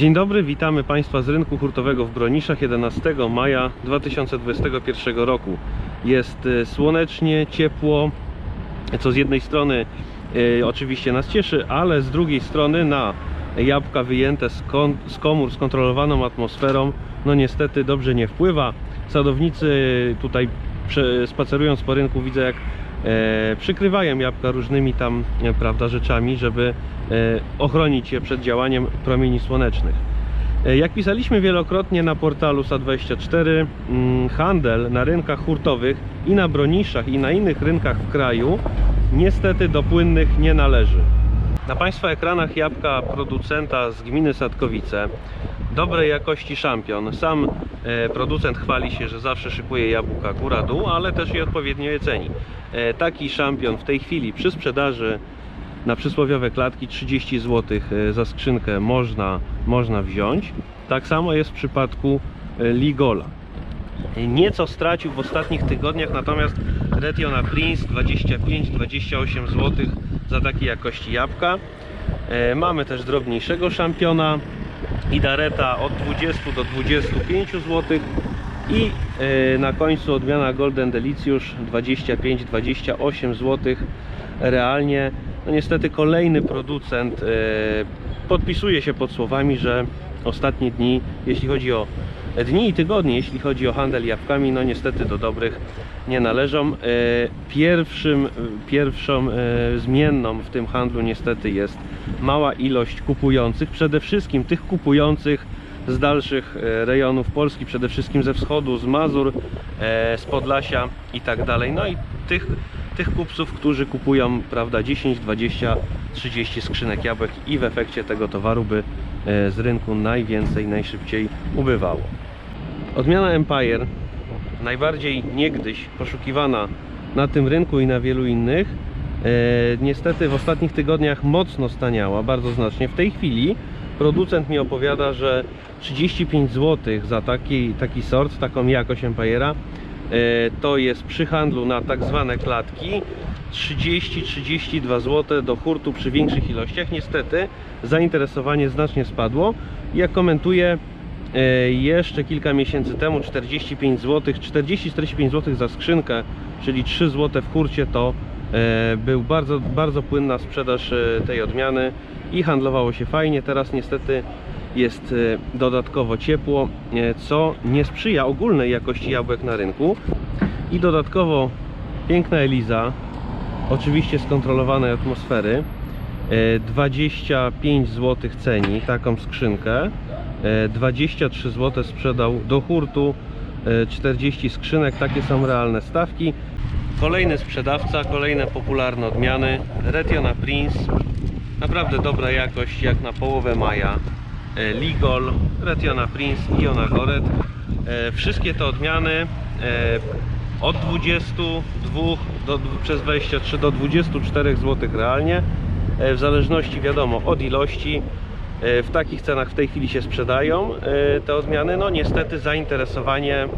Dzień dobry, witamy Państwa z rynku hurtowego w Broniszach 11 maja 2021 roku. Jest e, słonecznie, ciepło, co z jednej strony e, oczywiście nas cieszy, ale z drugiej strony na jabłka wyjęte z, kon, z komór z kontrolowaną atmosferą, no niestety dobrze nie wpływa. Sadownicy tutaj spacerując po rynku widzę jak przykrywają jabłka różnymi tam e, prawda, rzeczami, żeby e, ochronić je przed działaniem promieni słonecznych. E, Jak pisaliśmy wielokrotnie na portalu SA24, mm, handel na rynkach hurtowych i na broniszach i na innych rynkach w kraju niestety do płynnych nie należy. Na Państwa ekranach jabłka producenta z gminy Sadkowice, dobrej jakości szampion. Sam e, producent chwali się, że zawsze szykuje jabłka góra-dół, ale też i odpowiednio je ceni. E, taki szampion w tej chwili przy sprzedaży na przysłowiowe klatki 30 zł za skrzynkę można, można wziąć. Tak samo jest w przypadku e, Ligola. Nieco stracił w ostatnich tygodniach, natomiast Retiona Prince 25-28 zł za takiej jakości jabłka. E, Mamy też drobniejszego szampiona Idareta od 20 do 25 zł i e, na końcu odmiana Golden Delicjusz 25-28 zł realnie. No niestety kolejny producent e, podpisuje się pod słowami, że ostatnie dni, jeśli chodzi o dni i tygodnie, jeśli chodzi o handel jabłkami, no niestety do dobrych nie należą. E, Pierwszym, pierwszą e, zmienną w tym handlu niestety jest mała ilość kupujących, przede wszystkim tych kupujących z dalszych e, rejonów Polski, przede wszystkim ze wschodu, z Mazur, e, z Podlasia i tak dalej. No i tych, tych kupców, którzy kupują, prawda, 10, 20, 30 skrzynek jabłek i w efekcie tego towaru by e, z rynku najwięcej, najszybciej ubywało. Odmiana Empire, najbardziej niegdyś poszukiwana na tym rynku i na wielu innych, niestety w ostatnich tygodniach mocno staniała, bardzo znacznie. W tej chwili producent mi opowiada, że 35 zł za taki, taki sort, taką jakość Empire'a, e, to jest przy handlu na tak zwane klatki 30-32 zł do hurtu przy większych ilościach. Niestety zainteresowanie znacznie spadło. Jak komentuje e, jeszcze kilka miesięcy temu 45 zł, 40-45 zł za skrzynkę, czyli 3 zł w hurcie to był bardzo, bardzo płynna sprzedaż e, tej odmiany i handlowało się fajnie. Teraz niestety jest e, dodatkowo ciepło, e, co nie sprzyja ogólnej jakości jabłek na rynku. I dodatkowo piękna Eliza, oczywiście z kontrolowanej atmosfery. E, 25 zł ceni taką skrzynkę. E, 23 zł sprzedał do hurtu. e, 40 skrzynek, takie są realne stawki. Kolejny sprzedawca, kolejne popularne odmiany. Retiona Prince, naprawdę dobra jakość jak na połowę maja. E, Ligol, Retiona Prince i Ona Goret. E, Wszystkie te odmiany e, od 22 do, przez 23 do 24 zł realnie w zależności wiadomo od ilości w takich cenach w tej chwili się sprzedają e, te odmiany. No niestety zainteresowanie e,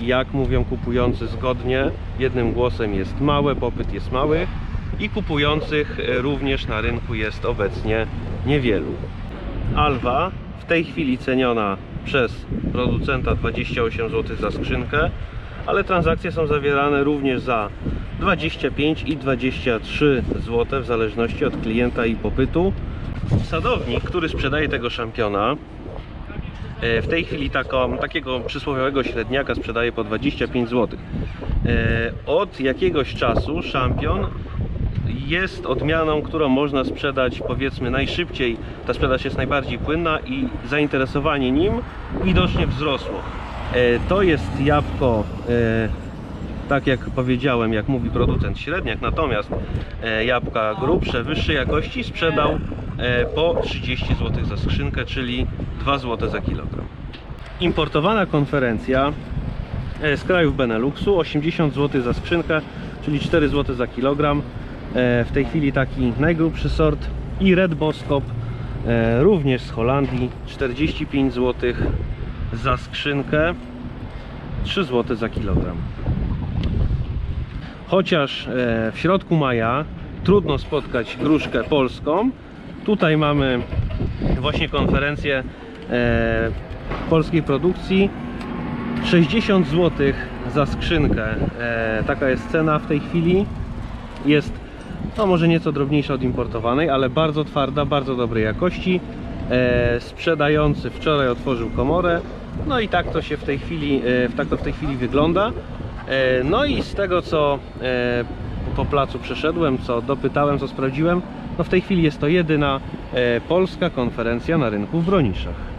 jak mówią kupujący zgodnie. Jednym głosem jest małe popyt jest mały i kupujących e, również na rynku jest obecnie niewielu. Alwa w tej chwili ceniona przez producenta 28 zł za skrzynkę, ale transakcje są zawierane również za 25 i 23 zł w zależności od klienta i popytu. Sadownik, który sprzedaje tego szampiona, e, w tej chwili taką, takiego przysłowiowego średniaka sprzedaje po 25 zł. E, Od jakiegoś czasu szampion jest odmianą, którą można sprzedać powiedzmy najszybciej. Ta sprzedaż jest najbardziej płynna i zainteresowanie nim widocznie wzrosło. E, To jest jabłko, tak jak powiedziałem, jak mówi producent średniak, natomiast e, jabłka grubsze, wyższej jakości sprzedał e, po 30 zł za skrzynkę, czyli 2 zł za kilogram. Importowana konferencja e, z krajów Beneluxu 80 zł za skrzynkę, czyli 4 zł za kilogram. W tej chwili taki najgrubszy sort i Red Boskop również z Holandii 45 zł za skrzynkę, 3 zł za kilogram. Chociaż e, w środku maja trudno spotkać gruszkę polską, tutaj mamy właśnie konferencję e, polskiej produkcji. 60 zł za skrzynkę. E, taka jest cena w tej chwili. Jest no może nieco drobniejsza od importowanej ale bardzo twarda, bardzo dobrej jakości. Sprzedający wczoraj otworzył komorę. No i tak to się w tej chwili tak to w tej chwili wygląda no i z tego co e, po placu przeszedłem, co dopytałem, co sprawdziłem no w tej chwili jest to jedyna e, polska konferencja na rynku w Broniszach